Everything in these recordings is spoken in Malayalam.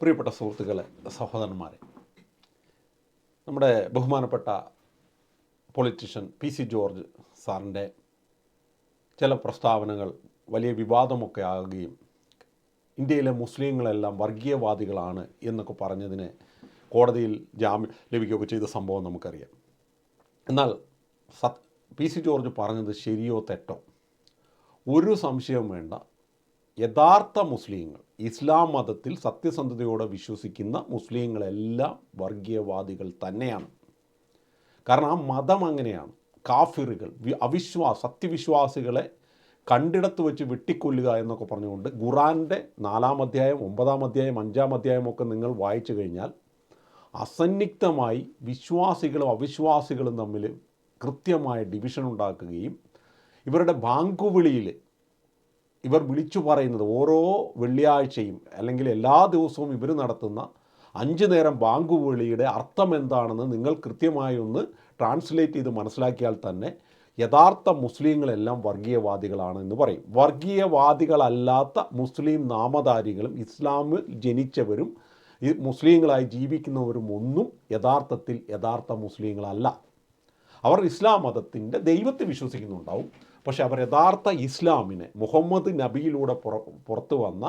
പ്രിയപ്പെട്ട സുഹൃത്തുക്കളെ സഹോദരന്മാരെ. നമ്മുടെ ബഹുമാനപ്പെട്ട പൊളിറ്റീഷ്യൻ പി സി ജോർജ് സാറിന്റെ ചില പ്രസ്താവനകൾ വലിയ വിവാദമൊക്കെ ആകുകയും ഇന്ത്യയിലെ മുസ്ലിങ്ങളെല്ലാം വർഗീയവാദികളാണ് എന്നൊക്കെ പറഞ്ഞതിന് കോടതിയിൽ ജാമ്യം ലഭിക്കുകയൊക്കെ ചെയ്ത സംഭവം നമുക്കറിയാം. എന്നാൽ സത് പി സി ജോർജ് പറഞ്ഞത് ശരിയോ തെറ്റോ? ഒരു സംശയവും വേണ്ട. യഥാർത്ഥ മുസ്ലിങ്ങൾ ഇസ്ലാം മതത്തിൽ സത്യസന്ധതയോടെ വിശ്വസിക്കുന്ന മുസ്ലിങ്ങളെല്ലാം വർഗീയവാദികൾ തന്നെയാണ്. കാരണം ആ മതം അങ്ങനെയാണ്. കാഫിറുകൾ അവിശ്വാസ സത്യവിശ്വാസികളെ കണ്ടിടത്ത് വെച്ച് വെട്ടിക്കൊല്ലുക എന്നൊക്കെ പറഞ്ഞുകൊണ്ട് ഖുറാന്റെ നാലാം അധ്യായം ഒമ്പതാം അധ്യായം അഞ്ചാം അധ്യായം ഒക്കെ നിങ്ങൾ വായിച്ചു കഴിഞ്ഞാൽ അസന്നിഗ്ധമായി വിശ്വാസികളും അവിശ്വാസികളും തമ്മിൽ കൃത്യമായ ഡിവിഷൻ ഉണ്ടാക്കുകയും ഇവരുടെ ബാങ്കുവിളിയിൽ ഇവർ വിളിച്ചു പറയുന്നത് ഓരോ വെള്ളിയാഴ്ചയും അല്ലെങ്കിൽ എല്ലാ ദിവസവും ഇവർ നടത്തുന്ന അഞ്ച് നേരം ബാങ്കുവിളിയുടെ അർത്ഥം എന്താണെന്ന് നിങ്ങൾ കൃത്യമായി ഒന്ന് ട്രാൻസ്ലേറ്റ് ചെയ്ത് മനസ്സിലാക്കിയാൽ തന്നെ യഥാർത്ഥ മുസ്ലിങ്ങളെല്ലാം വർഗീയവാദികളാണ് എന്ന് പറയും. വർഗീയവാദികളല്ലാത്ത മുസ്ലിം നാമധാരികളും ഇസ്ലാമിൽ ജനിച്ചവരും ഈ മുസ്ലിങ്ങളായി ജീവിക്കുന്നവരും ഒന്നും യഥാർത്ഥത്തിൽ യഥാർത്ഥ മുസ്ലിങ്ങളല്ല. അവർ ഇസ്ലാം മതത്തിന്റെ ദൈവത്തെ വിശ്വസിക്കുന്നുണ്ടാവും. പക്ഷെ അവർ യഥാർത്ഥ ഇസ്ലാമിനെ മുഹമ്മദ് നബിയിലൂടെ പുറ പുറത്തു വന്ന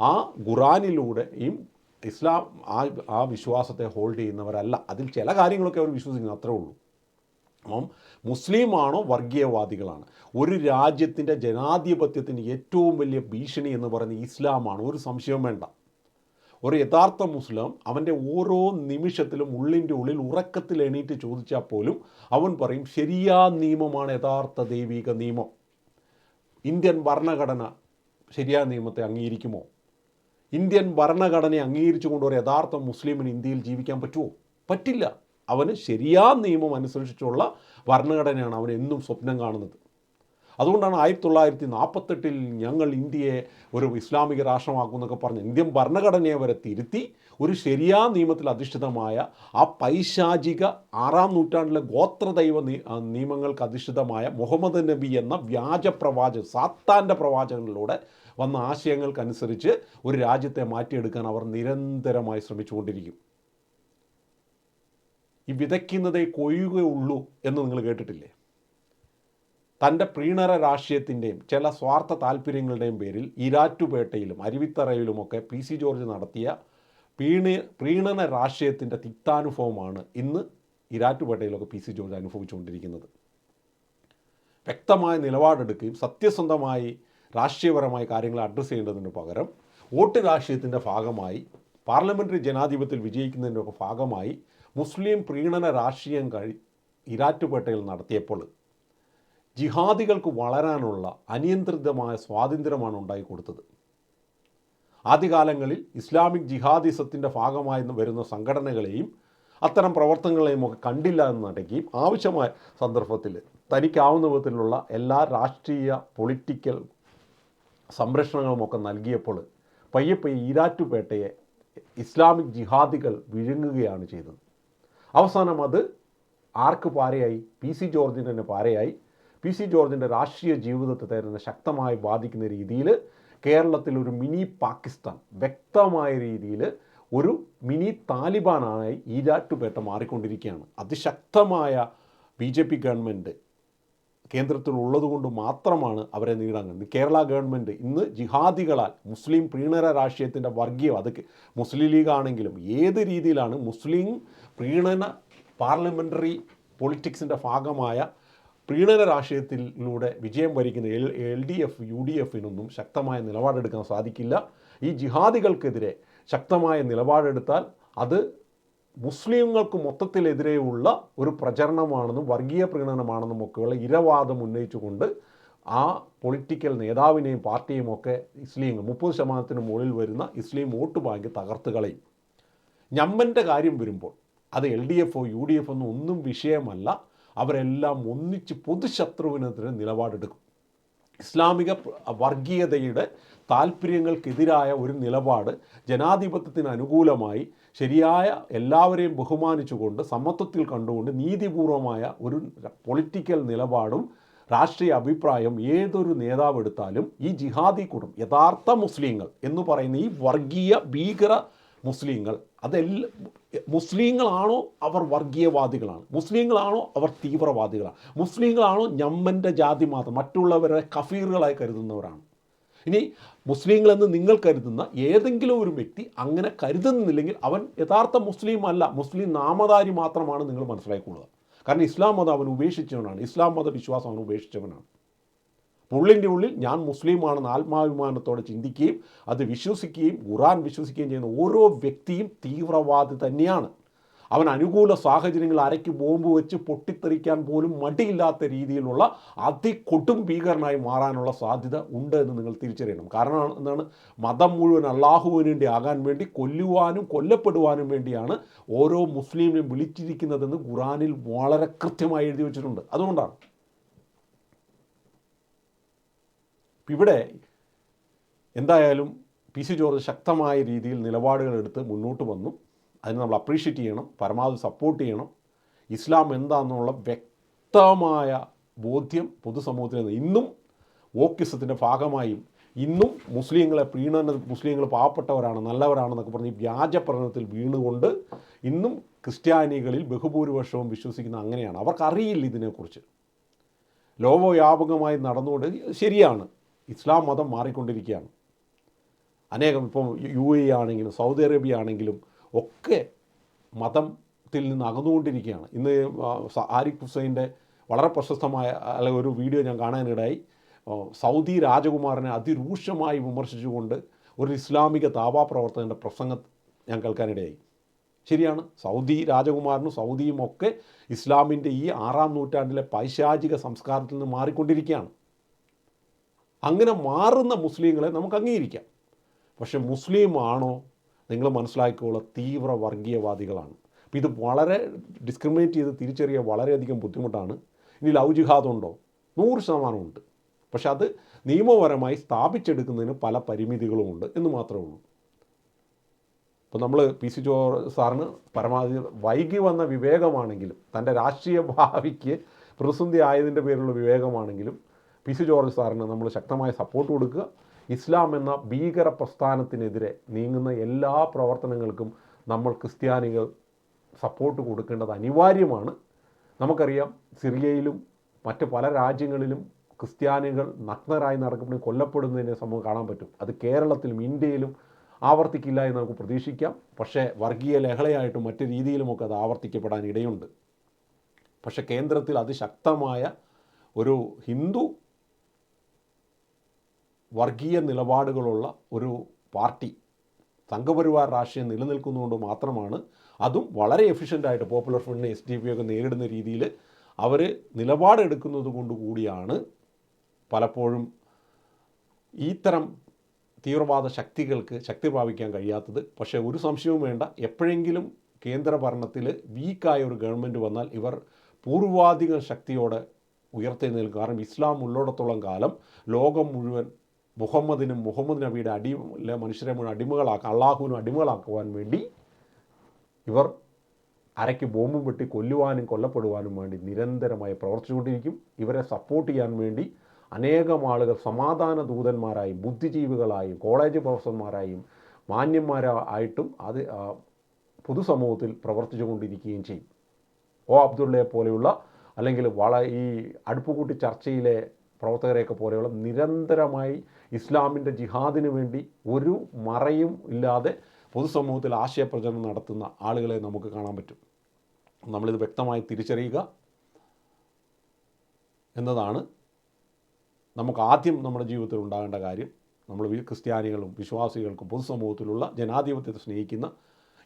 ആ ഖുറാനിലൂടെയും ഇസ്ലാം ആ ആ വിശ്വാസത്തെ ഹോൾഡ് ചെയ്യുന്നവരല്ല. അതിൽ ചില കാര്യങ്ങളൊക്കെ അവർ വിശ്വസിക്കുന്നു അത്രേ ഉള്ളൂ. അപ്പം മുസ്ലിമാണോ വർഗീയവാദികളാണ്? ഒരു രാജ്യത്തിന്റെ ജനാധിപത്യത്തിന് ഏറ്റവും വലിയ ഭീഷണി എന്ന് പറയുന്നത് ഇസ്ലാമാണ്. ഒരു സംശയവും വേണ്ട. ഒരു യഥാർത്ഥ മുസ്ലിം അവന്റെ ഓരോ നിമിഷത്തിലും ഉള്ളിന്റെ ഉള്ളിൽ ഉറക്കത്തിൽ എണീറ്റ് ചോദിച്ചാൽ പോലും അവൻ പറയും ശരിയാ നിയമമാണ് യഥാർത്ഥ ദൈവിക നിയമം. ഇന്ത്യൻ ഭരണഘടന ശരിയായ നിയമത്തെ അംഗീകരിക്കുമോ? ഇന്ത്യൻ ഭരണഘടനയെ അംഗീകരിച്ചുകൊണ്ട് ഒരു യഥാർത്ഥ മുസ്ലിമിന് ഇന്ത്യയിൽ ജീവിക്കാൻ പറ്റുമോ? പറ്റില്ല. അവന് ശരിയാ നിയമം അനുസരിച്ചുള്ള ഭരണഘടനയാണ് അവൻ എന്നും സ്വപ്നം കാണുന്നത്. അതുകൊണ്ടാണ് ആയിരത്തി തൊള്ളായിരത്തി നാൽപ്പത്തെട്ടിൽ ഞങ്ങൾ ഇന്ത്യയെ ഒരു ഇസ്ലാമിക രാഷ്ട്രമാക്കുമെന്നൊക്കെ പറഞ്ഞ് ഇന്ത്യൻ ഭരണഘടനയെ വരെ തിരുത്തി ഒരു ശരിയാ നിയമത്തിൽ അധിഷ്ഠിതമായ ആ പൈശാചിക ആറാം നൂറ്റാണ്ടിലെ ഗോത്രദൈവ നിയമങ്ങൾക്ക് അധിഷ്ഠിതമായ മുഹമ്മദ് നബി എന്ന വ്യാജ പ്രവാചകൻ സാത്താന്റെ പ്രവാചകനിലൂടെ വന്ന ആശയങ്ങൾക്കനുസരിച്ച് ഒരു രാജ്യത്തെ മാറ്റിയെടുക്കാൻ അവർ നിരന്തരമായി ശ്രമിച്ചുകൊണ്ടിരിക്കും. ഈ വിതയ്ക്കുന്നതേ കൊയ്യുകയുള്ളൂ എന്ന് നിങ്ങൾ കേട്ടിട്ടില്ലേ? തന്റെ പ്രീണര രാഷ്ട്രീയത്തിന്റെയും ചില സ്വാർത്ഥ താല്പര്യങ്ങളുടെയും പേരിൽ ഇരാറ്റുപേട്ടയിലും അരുവിത്തറയിലുമൊക്കെ പി സി ജോർജ് നടത്തിയ പ്രീണ പ്രീണന രാഷ്ട്രീയത്തിന്റെ തിക്താനുഭവമാണ് ഇന്ന് ഇരാറ്റുപേട്ടയിലൊക്കെ പി സി ജോർജ് അനുഭവിച്ചുകൊണ്ടിരിക്കുന്നത്. വ്യക്തമായ നിലപാടെടുക്കുകയും സത്യസന്ധമായി രാഷ്ട്രീയപരമായ കാര്യങ്ങൾ അഡ്രസ്സ് ചെയ്യേണ്ടതിന് പകരം വോട്ട് രാഷ്ട്രീയത്തിന്റെ ഭാഗമായി പാർലമെന്ററി ജനാധിപത്യത്തിൽ വിജയിക്കുന്നതിന്റെ ഭാഗമായി മുസ്ലിം പ്രീണന രാഷ്ട്രീയം കഴി ഇരാറ്റുപേട്ടയിൽ നടത്തിയപ്പോൾ ജിഹാദികൾക്ക് വളരാനുള്ള അനിയന്ത്രിതമായ സ്വാതന്ത്ര്യമാണ് ഉണ്ടായിക്കൊടുത്തത് ആദ്യകാലങ്ങളിൽ ഇസ്ലാമിക് ജിഹാദിസത്തിന്റെ ഭാഗമായി വരുന്ന സംഘടനകളെയും അത്തരം പ്രവർത്തനങ്ങളെയും ഒക്കെ കണ്ടില്ല എന്ന് ആവശ്യമായ സന്ദർഭത്തിൽ തനിക്കാവുന്ന വിധത്തിലുള്ള എല്ലാ രാഷ്ട്രീയ പൊളിറ്റിക്കൽ സംരക്ഷണങ്ങളുമൊക്കെ നൽകിയപ്പോൾ പയ്യെ പയ്യെ ഈരാറ്റുപേട്ടയെ ഇസ്ലാമിക് ജിഹാദികൾ വിഴുങ്ങുകയാണ് ചെയ്തത്. അവസാനം അത് ആർക്ക് പാരയായി? പി സി ജോർജിന് തന്നെ പാരയായി. പി സി ജോർജിന്റെ രാഷ്ട്രീയ ജീവിതത്തെ തന്നെ ശക്തമായി ബാധിക്കുന്ന രീതിയിൽ കേരളത്തിൽ ഒരു മിനി പാകിസ്ഥാൻ വ്യക്തമായ രീതിയിൽ ഒരു മിനി താലിബാനായി ഈരാട്ടുപേട്ട മാറിക്കൊണ്ടിരിക്കുകയാണ്. അതിശക്തമായ ബി ജെ പി ഗവൺമെന്റ് കേന്ദ്രത്തിൽ ഉള്ളതുകൊണ്ട് മാത്രമാണ് അവരെ നേടാൻ കഴിയുന്നത്. കേരള ഗവൺമെന്റ് ഇന്ന് ജിഹാദികളാൽ മുസ്ലിം പ്രീണര രാഷ്ട്രീയത്തിന്റെ വർഗീയം അത് മുസ്ലിം ലീഗ് ആണെങ്കിലും ഏത് രീതിയിലാണ് മുസ്ലിം പ്രീണന പാർലമെന്ററി പൊളിറ്റിക്സിന്റെ ഭാഗമായ പ്രീണന രാഷ്ട്രീയത്തിലൂടെ വിജയം വരിക്കുന്ന L L D F U D എഫിനൊന്നും ശക്തമായ നിലപാടെടുക്കാൻ സാധിക്കില്ല. ഈ ജിഹാദികൾക്കെതിരെ ശക്തമായ നിലപാടെടുത്താൽ അത് മുസ്ലിങ്ങൾക്ക് മൊത്തത്തിലെതിരെയുള്ള ഒരു പ്രചരണമാണെന്നും വർഗീയ പ്രീണനമാണെന്നും ഒക്കെയുള്ള ഇരവാദം ഉന്നയിച്ചുകൊണ്ട് ആ പൊളിറ്റിക്കൽ നേതാവിനെയും പാർട്ടിയും ഒക്കെ ഇസ്ലീം മുപ്പത് ശതമാനത്തിന് മുകളിൽ വരുന്ന ഇസ്ലീം വോട്ട് ബാങ്ക് തകർത്ത് കളയും. ഞമ്മന്റെ കാര്യം വരുമ്പോൾ അത് എൽ ഡി എഫോ യു ഡി എഫ് ഒന്നും ഒന്നും വിഷയമല്ല. അവരെല്ലാം ഒന്നിച്ച് പൊതുശത്രുവിനെതിരെ നിലപാടെടുക്കും. ഇസ്ലാമിക വർഗീയതയുടെ താല്പര്യങ്ങൾക്കെതിരായ ഒരു നിലപാട് ജനാധിപത്യത്തിന് അനുകൂലമായി ശരിയായ എല്ലാവരെയും ബഹുമാനിച്ചുകൊണ്ട് സമത്വത്തിൽ കണ്ടുകൊണ്ട് നീതിപൂർവമായ ഒരു പൊളിറ്റിക്കൽ നിലപാടും രാഷ്ട്രീയ അഭിപ്രായം ഏതൊരു നേതാവ് എടുത്താലും ഈ ജിഹാദി കുടും. യഥാർത്ഥ മുസ്ലിങ്ങൾ എന്ന് പറയുന്ന ഈ വർഗീയ ഭീകര മുസ്ലിങ്ങൾ അതെല്ലാം മുസ്ലിങ്ങളാണോ അവർ വർഗീയവാദികളാണ്? മുസ്ലിങ്ങളാണോ അവർ തീവ്രവാദികളാണ്? മുസ്ലിങ്ങളാണോ ഞമ്മന്റെ ജാതി മാത്രം? മറ്റുള്ളവരെ കഫീറുകളായി കരുതുന്നവരാണ്. ഇനി മുസ്ലിങ്ങളെന്ന് നിങ്ങൾ കരുതുന്ന ഏതെങ്കിലും ഒരു വ്യക്തി അങ്ങനെ കരുതുന്നില്ലെങ്കിൽ അവൻ യഥാർത്ഥ മുസ്ലിം അല്ല. മുസ്ലിം നാമധാരി മാത്രമാണ് നിങ്ങൾ മനസ്സിലാക്കിക്കൊള്ളുക. കാരണം ഇസ്ലാം മതം അവൻ ഉപേക്ഷിച്ചവനാണ്. ഇസ്ലാം മത വിശ്വാസം അവൻ ഉപേക്ഷിച്ചവനാണ്. ഉള്ളിന്റെ ഉള്ളിൽ ഞാൻ മുസ്ലിമാണെന്ന് ആത്മാഭിമാനത്തോടെ ചിന്തിക്കുകയും അത് വിശ്വസിക്കുകയും ഖുറാൻ വിശ്വസിക്കുകയും ചെയ്യുന്ന ഓരോ വ്യക്തിയും തീവ്രവാദി തന്നെയാണ്. അവൻ അനുകൂല സാഹചര്യങ്ങൾ അരയ്ക്ക് ബോംബ് വെച്ച് പൊട്ടിത്തെറിക്കാൻ പോലും മടിയില്ലാത്ത രീതിയിലുള്ള അതികൊട്ടും ഭീകരനായി മാറാനുള്ള സാധ്യത ഉണ്ട് എന്ന് നിങ്ങൾ തിരിച്ചറിയണം. കാരണം എന്താണ്? മതം മുഴുവൻ അള്ളാഹുവിനുവേണ്ടി ആകാൻ വേണ്ടി കൊല്ലുവാനും കൊല്ലപ്പെടുവാനും വേണ്ടിയാണ് ഓരോ മുസ്ലിമിനെയും വിളിച്ചിരിക്കുന്നതെന്ന് ഖുറാനിൽ വളരെ കൃത്യമായി എഴുതി വെച്ചിട്ടുണ്ട്. അതുകൊണ്ടാണ്. ഇവിടെ എന്തായാലും പി സി ജോർജ് ശക്തമായ രീതിയിൽ നിലപാടുകൾ എടുത്ത് മുന്നോട്ട് വന്നു. അതിന് നമ്മൾ അപ്രീഷിയേറ്റ് ചെയ്യണം പരമാവധി സപ്പോർട്ട് ചെയ്യണം. ഇസ്ലാം എന്താണെന്നുള്ള വ്യക്തമായ ബോധ്യം പൊതുസമൂഹത്തിൽ ഇന്നും ഓക്കിസത്തിന്റെ ഭാഗമായും ഇന്നും മുസ്ലിങ്ങളെ പ്രീണന മുസ്ലിങ്ങൾ പാവപ്പെട്ടവരാണ് നല്ലവരാണെന്നൊക്കെ പറഞ്ഞ് വ്യാജ പ്രകടനത്തിൽ വീണുകൊണ്ട് ഇന്നും ക്രിസ്ത്യാനികളിൽ ബഹുഭൂരിപക്ഷവും വിശ്വസിക്കുന്ന അങ്ങനെയാണ്. അവർക്കറിയില്ല ഇതിനെക്കുറിച്ച്. ലോകവ്യാപകമായി നടന്നുകൊണ്ട് ശരിയാണ്. ഇസ്ലാം മതം മാറിക്കൊണ്ടിരിക്കുകയാണ്. അനേകം ഇപ്പം യു എ ആണെങ്കിലും സൗദി അറേബ്യ ആണെങ്കിലും ഒക്കെ മതത്തിൽ നിന്ന് അകന്നുകൊണ്ടിരിക്കുകയാണ്. ഇന്ന് ആരിഫ് ഹുസൈന്റെ വളരെ പ്രശസ്തമായ അല്ലെങ്കിൽ ഒരു വീഡിയോ ഞാൻ കാണാനിടയായി. സൗദി രാജകുമാരനെ അതിരൂക്ഷമായി വിമർശിച്ചുകൊണ്ട് ഒരു ഇസ്ലാമിക താവാ പ്രവർത്തകന്റെ പ്രസംഗം ഞാൻ കേൾക്കാനിടയായി. ശരിയാണ് സൗദി രാജകുമാരനും സൗദിയും ഒക്കെ ഇസ്ലാമിന്റെ ഈ ആറാം നൂറ്റാണ്ടിലെ പൈശാചിക സംസ്കാരത്തിൽ നിന്ന് മാറിക്കൊണ്ടിരിക്കുകയാണ്. അങ്ങനെ മാറുന്ന മുസ്ലിങ്ങളെ നമുക്ക് അംഗീകരിക്കാം. പക്ഷെ മുസ്ലിം ആണോ? നിങ്ങൾ മനസ്സിലാക്കിയുള്ള തീവ്ര വർഗീയവാദികളാണ്. അപ്പോൾ ഇത് വളരെ ഡിസ്ക്രിമിനേറ്റ് ചെയ്ത് തിരിച്ചറിയാൻ വളരെയധികം ബുദ്ധിമുട്ടാണ്. ഇനി ലവ് ജിഹാദുണ്ടോ നൂറ് ശതമാനമുണ്ട് പക്ഷെ അത് നിയമപരമായി സ്ഥാപിച്ചെടുക്കുന്നതിന് പല പരിമിതികളുമുണ്ട് എന്ന് മാത്രമേ ഉള്ളൂ. അപ്പോൾ നമ്മൾ പി സി ജോ സാറിന് പരമാവധി വൈകി വന്ന വിവേകമാണെങ്കിലും തന്റെ രാഷ്ട്രീയ ഭാവിക്ക് പ്രതിസന്ധി ആയതിന്റെ പേരിലുള്ള വിവേകമാണെങ്കിലും പി സി ജോർജ് സാറിന് നമ്മൾ ശക്തമായ സപ്പോർട്ട് കൊടുക്കുക. ഇസ്ലാം എന്ന ഭീകര പ്രസ്ഥാനത്തിനെതിരെ നീങ്ങുന്ന എല്ലാ പ്രവർത്തനങ്ങൾക്കും നമ്മൾ ക്രിസ്ത്യാനികൾ സപ്പോർട്ട് കൊടുക്കേണ്ടത് അനിവാര്യമാണ്. നമുക്കറിയാം സിറിയയിലും മറ്റ് പല രാജ്യങ്ങളിലും ക്രിസ്ത്യാനികൾ നഗ്നരായി നടക്കപ്പെടുന്ന കൊല്ലപ്പെടുന്നതിനെ സംഭവം കാണാൻ പറ്റും. അത് കേരളത്തിലും ഇന്ത്യയിലും ആവർത്തിക്കില്ല എന്ന് നമുക്ക് പ്രതീക്ഷിക്കാം. പക്ഷേ വർഗീയ ലഹളയായിട്ടും മറ്റു രീതിയിലുമൊക്കെ അത് ആവർത്തിക്കപ്പെടാൻ ഇടയുണ്ട്. പക്ഷേ കേന്ദ്രത്തിൽ അതിശക്തമായ ഒരു ഹിന്ദു വർഗീയ നിലപാടുകളുള്ള ഒരു പാർട്ടി സംഘപരിവാർ രാഷ്ട്രീയം നിലനിൽക്കുന്നതുകൊണ്ട് മാത്രമാണ് അതും വളരെ എഫിഷ്യന്റായിട്ട് പോപ്പുലർ ഫ്രണ്ടിനെ എസ് ഡി പി ഒക്കെ നേരിടുന്ന രീതിയിൽ അവർ നിലപാടെടുക്കുന്നത് കൊണ്ട് കൂടിയാണ് പലപ്പോഴും ഇത്തരം തീവ്രവാദ ശക്തികൾക്ക് ശക്തി പ്രാപിക്കാൻ കഴിയാത്തത്. പക്ഷേ ഒരു സംശയവും വേണ്ട. എപ്പോഴെങ്കിലും കേന്ദ്ര ഭരണത്തിൽ വീക്കായ ഒരു ഗവൺമെന്റ് വന്നാൽ ഇവർ പൂർവാധിക ശക്തിയോടെ ഉയർത്തെഴുന്നേൽക്കും കാരണം ഇസ്ലാം ഉള്ളിടത്തോളം കാലം ലോകം മുഴുവൻ മുഹമ്മദിനും മുഹമ്മദ് നബിയുടെ അടി മനുഷ്യരെ മുഴുവൻ അടിമകളാക്കാൻ അള്ളാഹുവിനും അടിമകളാക്കുവാൻ വേണ്ടി ഇവർ അരയ്ക്ക് ബോംബും വെട്ടി കൊല്ലുവാനും കൊല്ലപ്പെടുവാനും വേണ്ടി നിരന്തരമായി പ്രവർത്തിച്ചുകൊണ്ടിരിക്കും. ഇവരെ സപ്പോർട്ട് ചെയ്യാൻ വേണ്ടി അനേകം ആളുകൾ സമാധാന ദൂതന്മാരായും ബുദ്ധിജീവികളായും കോളേജ് പ്രൊഫസർമാരായും മാന്യന്മാരായിട്ടും അത് പൊതുസമൂഹത്തിൽ പ്രവർത്തിച്ചു കൊണ്ടിരിക്കുകയും ചെയ്യും. ഒ അബ്ദുള്ളയെ പോലെയുള്ള അല്ലെങ്കിൽ വള ഈ അടുപ്പുകൂട്ടി ചർച്ചയിലെ പ്രവർത്തകരെയൊക്കെ പോലെയുള്ള നിരന്തരമായി ഇസ്ലാമിന്റെ ജിഹാദിന് വേണ്ടി ഒരു മറയും ഇല്ലാതെ പൊതുസമൂഹത്തിൽ ആശയപ്രചരണം നടത്തുന്ന ആളുകളെ നമുക്ക് കാണാൻ പറ്റും. നമ്മളിത് വ്യക്തമായി തിരിച്ചറിയുക എന്നതാണ് നമുക്ക് ആദ്യം നമ്മുടെ ജീവിതത്തിൽ ഉണ്ടാകേണ്ട കാര്യം. നമ്മൾ ക്രിസ്ത്യാനികളും വിശ്വാസികൾക്കും പൊതുസമൂഹത്തിലുള്ള ജനാധിപത്യത്തെ സ്നേഹിക്കുന്ന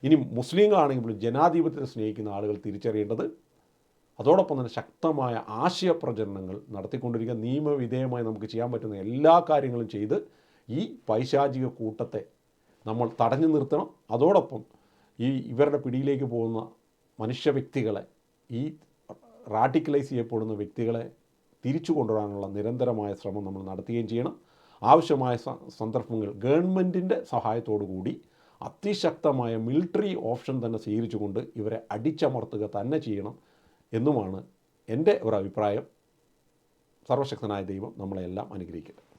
ഇനി മുസ്ലിങ്ങളാണെങ്കിലും ജനാധിപത്യത്തെ സ്നേഹിക്കുന്ന ആളുകൾ തിരിച്ചറിയേണ്ടത് അതോടൊപ്പം തന്നെ ശക്തമായ ആശയപ്രചരണങ്ങൾ നടത്തിക്കൊണ്ടിരിക്കുക നിയമവിധേയമായി നമുക്ക് ചെയ്യാൻ പറ്റുന്ന എല്ലാ കാര്യങ്ങളും ചെയ്ത് ഈ പൈശാചിക കൂട്ടത്തെ നമ്മൾ തടഞ്ഞു നിർത്തണം. അതോടൊപ്പം ഈ ഇവരുടെ പിടിയിലേക്ക് പോകുന്ന മനുഷ്യ വ്യക്തികളെ ഈ റാഡിക്കലൈസ് ചെയ്യപ്പെടുന്ന വ്യക്തികളെ തിരിച്ചു കൊണ്ടുവരാനുള്ള നിരന്തരമായ ശ്രമം നമ്മൾ നടത്തുകയും ചെയ്യണം. ആവശ്യമായ സന്ദർഭങ്ങൾ ഗവൺമെന്റിന്റെ സഹായത്തോടു കൂടി അതിശക്തമായ മിലിറ്ററി ഓപ്ഷൻ തന്നെ സ്വീകരിച്ചുകൊണ്ട് ഇവരെ അടിച്ചമർത്തുക തന്നെ ചെയ്യണം. എന്നുമാണ് എന്റെ ഒരു അഭിപ്രായം സർവശക്തനായ ദൈവം നമ്മളെല്ലാം അനുഗ്രഹിക്കട്ടെ.